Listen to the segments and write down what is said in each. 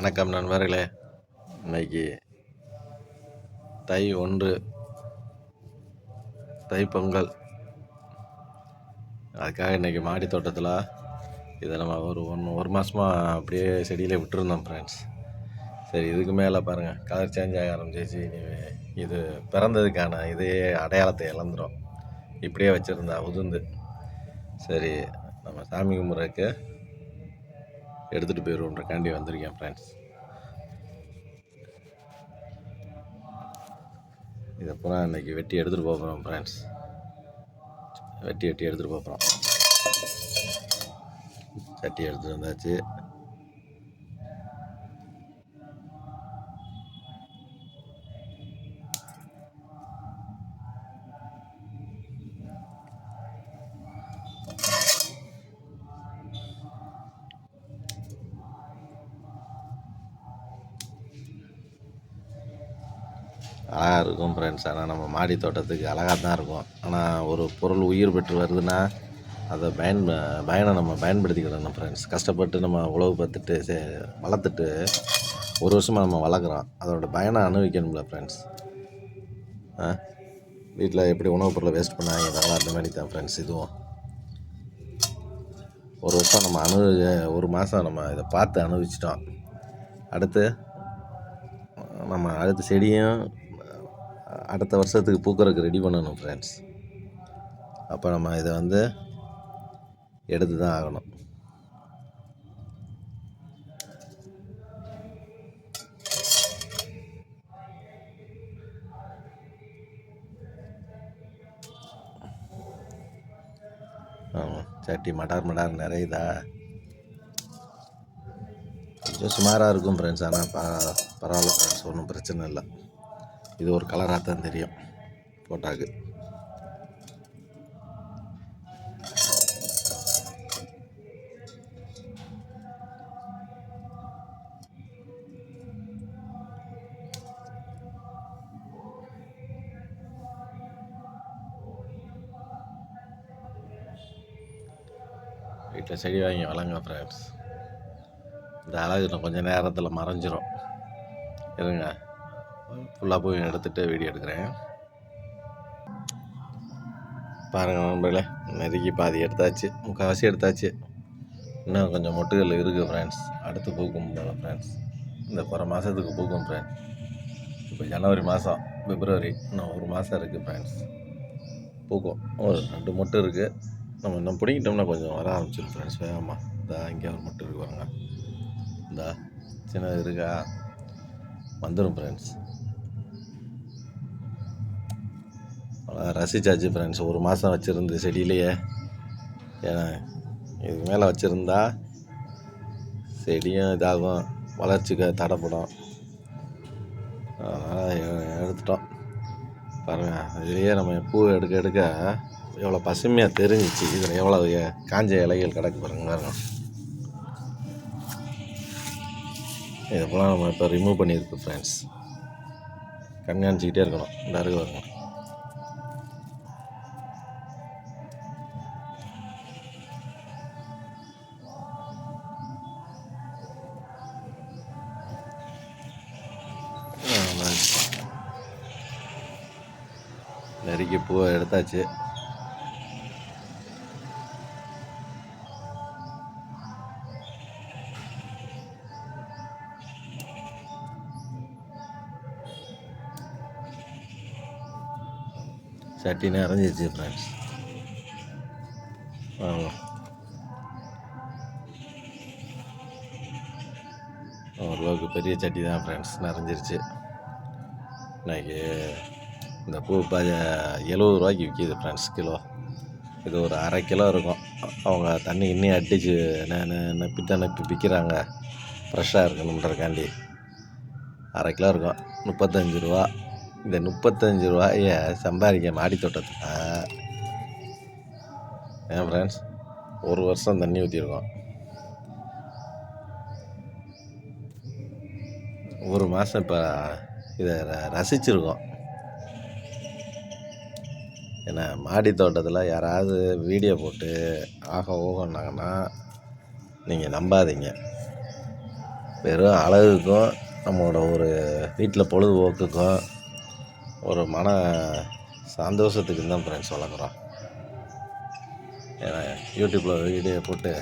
வணக்கம் நண்பர்களே. இன்னைக்கு தை ஒன்று தை பொங்கல். அதுக்காக இன்னைக்கு மாடி தோட்டத்தில் இதை நம்ம ஒரு ஒன்று ஒரு மாதமாக அப்படியே செடியிலே விட்டுருந்தோம் ஃப்ரெண்ட்ஸ் சரி இதுக்கு மேலே பாருங்கள் கலர் சேஞ்ச் ஆக ஆரம்பிச்சிச்சு இனி இது பிறந்ததுக்கான இதே அடையாளத்தை இழந்துடும் இப்படியே வச்சுருந்தா உதிர்ந்து. சரி நம்ம சாமி கும்பிட்றதுக்கு எடுத்துகிட்டு போயிடுவோன்றக்காண்டி வந்திருக்கேன் ஃப்ரெண்ட்ஸ் இதை பூரா இன்னைக்கு வெட்டி எடுத்துகிட்டு போகிறோம் ஃப்ரெண்ட்ஸ் வெட்டி வெட்டி எடுத்துகிட்டு போகிறோம் சட்டி எடுத்துகிட்டு வந்தாச்சு. அழகாக இருக்கும் ஃப்ரெண்ட்ஸ் ஆனால் நம்ம மாடி தோட்டத்துக்கு அழகாக தான் இருக்கும். ஆனால் ஒரு பொருள் உயிர் பெற்று வருதுன்னா அதை பயன் பயனை நம்ம பயன்படுத்திக்கிடணும் ஃப்ரெண்ட்ஸ் கஷ்டப்பட்டு நம்ம உழவு பார்த்துட்டு சே வளர்த்துட்டு ஒரு வருஷமாக நம்ம வளர்க்குறோம். அதோட பயனை அனுபவிக்கணும்ல ஃப்ரெண்ட்ஸ் வீட்டில் எப்படி உணவுப் பொருளை வேஸ்ட் பண்ணாங்க இதெல்லாம் அந்த மாதிரி தான் ஃப்ரெண்ட்ஸ் இதுவும். ஒரு வருஷம் நம்ம அனு ஒரு மாதம் நம்ம இதை பார்த்து அனுபவிச்சிட்டோம். அடுத்து நம்ம அடுத்த செடியும் அடுத்த வருஷத்துக்கு பூக்கறதுக்கு ரெடி பண்ணணும் ஃப்ரெண்ட்ஸ் அப்போ நம்ம இதை வந்து எடுத்து தான் ஆகணும். ஆமாம் சட்டி மடார் மடார் நிறையுதா? கொஞ்சம் சுமாராக இருக்கும் ஃப்ரெண்ட்ஸ் ஆனால் ப பரவாயில்ல ஃப்ரெண்ட்ஸ் ஒன்றும் பிரச்சனை இல்லை. இது ஒரு கலராக தான் தெரியும். போட்டாக்கு. வீட்டில் செடி வாங்கி வளங்க ஃப்ரெண்ட்ஸ் இந்த அழகு இன்னும் கொஞ்சம் நேரத்தில் மறைஞ்சிரும். இருங்க. ஃபுல்லாக போய் எடுத்துகிட்டு வீடியோ எடுக்கிறேன். பாருங்கள் நண்பர்களே நெருக்கி பாதி எடுத்தாச்சு முக்கால்வாசி எடுத்தாச்சு. இன்னும் கொஞ்சம் மொட்டுகள் இருக்குது ஃப்ரெண்ட்ஸ் அடுத்து பூக்கும் ஃப்ரெண்ட்ஸ் இந்த போகிற மாதத்துக்கு பூக்கும் ஃப்ரெண்ட்ஸ் இப்போ ஜனவரி மாதம் பிப்ரவரி இன்னும் ஒரு மாதம் இருக்குது ஃப்ரெண்ட்ஸ் பூக்கும். ஒரு ரெண்டு மொட்டு இருக்குது நம்ம இன்னும் பிடிக்கிட்டோம்னா கொஞ்சம் வர ஆரம்பிச்சிடும் ஃப்ரெண்ட்ஸ் வேகமாக இந்த இங்கே ஒரு மொட்டு இருக்கு பாருங்க. இந்த சின்னது இருக்கா? வந்துடும் ஃப்ரெண்ட்ஸ் ரசிச்சாச்சு ஃப்ரெண்ட்ஸ் ஒரு மாதம் வச்சுருந்து செடியிலேயே. ஏன்னா இதுக்கு மேலே வச்சுருந்தா செடியும் இதாகும். வளர்ச்சிக்கு தடைப்படும். அதனால் எடுத்துட்டோம். பாருங்கள் இதுலேயே நம்ம பூ எடுக்க எடுக்க எவ்வளோ பசுமையாக தெரிஞ்சிச்சு. இதில் எவ்வளோ காஞ்ச இலைகள் கிடக்கு பாருங்க பாருங்க. இதெல்லாம் நம்ம இப்போ ரிமூவ் பண்ணியிருக்கு ஃப்ரெண்ட்ஸ் கண்காணிச்சிக்கிட்டே இருக்கணும். இந்த அருகு பாருங்க. ஆமா. நெருக்கி பூவை எடுத்தாச்சு சட்டி நிறைஞ்சிச்சு ஃப்ரெண்ட்ஸ் ஆமாம் ஓரளவுக்கு பெரிய சட்டி தான் ஃப்ரெண்ட்ஸ் நிறைஞ்சிருச்சு இன்னைக்கு இந்த பூ ப எழுபது ரூபாய்க்கு விற்கிது ஃப்ரெண்ட்ஸ் கிலோ. இது ஒரு அரை கிலோ இருக்கும். அவங்க தண்ணி இன்னும் அடித்து நெ- நப்பி நெப்பி தான் நெப்பி விற்கிறாங்க ஃப்ரெஷ்ஷாக இருக்கணுன்றக்காண்டி அரை கிலோ இருக்கும். முப்பத்தஞ்சு ரூபா. இந்த முப்பத்தஞ்சு ரூபாயை சம்பாதிக்க மாடி தோட்டத்தில். ஏன் ஃப்ரெண்ட்ஸ் ஒரு வருஷம் தண்ணி ஊற்றிருக்கோம் ஒரு மாதம் இப்போ இதை ர- ரசிச்சிருக்கோம். ஏன்னா மாடி தோட்டத்தில் யாராவது வீடியோ போட்டு ஆக ஓகோன்னாங்கன்னா நீங்கள் நம்பாதீங்க. வெறும் அழகுக்கும் நம்மளோட ஒரு வீட்டில் பொழுதுபோக்குக்கும் ஒரு மன சந்தோஷத்துக்கு தான் ஃப்ரெண்ட்ஸ் வளர்க்குறோம். ஏன்னா யூடியூப்பில் வீடியோ போட்டு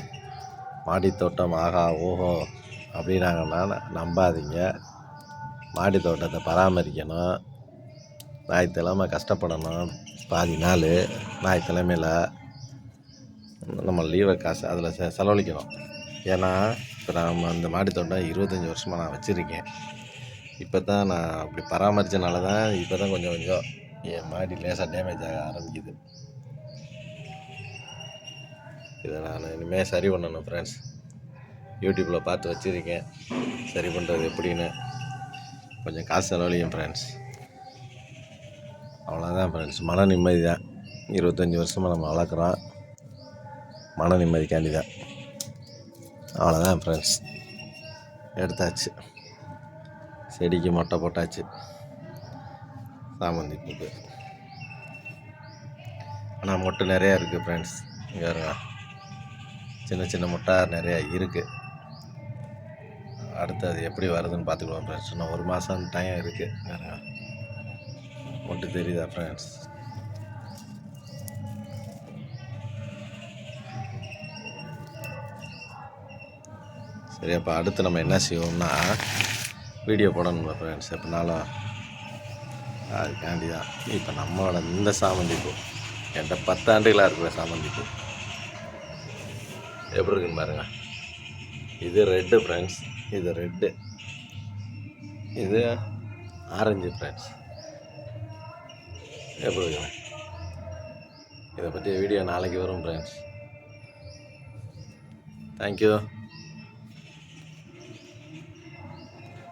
மாடி தோட்டம் ஆகா ஓஹோ அப்படின்னாங்கன்னா நம்பாதீங்க. மாடி தோட்டத்தை பராமரிக்கணும். ஞாயிற்றுக்கிழமை கஷ்டப்படணும். பாதி நாள் ஞாயிற்றுக்கிழமையில் நம்ம லீவை காசு அதில் செ செலவழிக்கணும். ஏன்னா இப்போ நான் அந்த மாடி தோட்டம் இருபத்தஞ்சி வருஷமாக நான் வச்சுருக்கேன். இப்போ தான் நான் அப்படி பராமரித்தனால தான் இப்போ தான் கொஞ்சம் கொஞ்சம் என் மாடி லேசாக டேமேஜ் ஆக ஆரம்பிக்குது. இதை நான் இனிமேல் சரி பண்ணணும் ஃப்ரெண்ட்ஸ் யூடியூப்பில் பார்த்து வச்சுருக்கேன். சரி பண்ணுறது எப்படின்னு. கொஞ்சம் காசு செலவழியும் ஃப்ரெண்ட்ஸ் அவ்வளோதான் ஃப்ரெண்ட்ஸ் மன நிம்மதி தான் இருபத்தஞ்சி வருஷமாக நம்ம வளர்க்குறோம். மன நிம்மதிக்காண்டி தான் அவ்வளோதான் ஃப்ரெண்ட்ஸ் எடுத்தாச்சு. செடிக்கு மொட்டை போட்டாச்சு. சாமந்தி பூக்கு ஆனால் மொட்டை நிறையா இருக்குது ஃப்ரெண்ட்ஸ் இங்கே பாருங்க. சின்ன சின்ன முட்டை நிறையா இருக்குது அடுத்து அது எப்படி வருதுன்னு பார்த்துக்கலாம் ஃப்ரெண்ட்ஸ் இன்னும் ஒரு மாதம் டைம் இருக்குது பாருங்க தெரியுதா ஃப்ரெண்ட்ஸ் சரி அப்போ அடுத்து நம்ம என்ன செய்வோம்னா வீடியோ போடணும்ல ஃப்ரெண்ட்ஸ் எப்படினாலும் அதுக்காண்டி தான் இப்போ நம்மளோட இந்த சாமந்தி பூ என்கிட்ட பத்தாண்டுகளாக இருக்கிற சாமந்தி பூ எப்படி இருக்குன்னு பாருங்க. இது ரெட்டு ஃப்ரெண்ட்ஸ் இது ரெட்டு. இது ஆரஞ்சு ஃப்ரெண்ட்ஸ் எப்படி இதை பற்றி வீடியோ நாளைக்கு வரும் ஃப்ரெண்ட்ஸ் தேங்க்யூ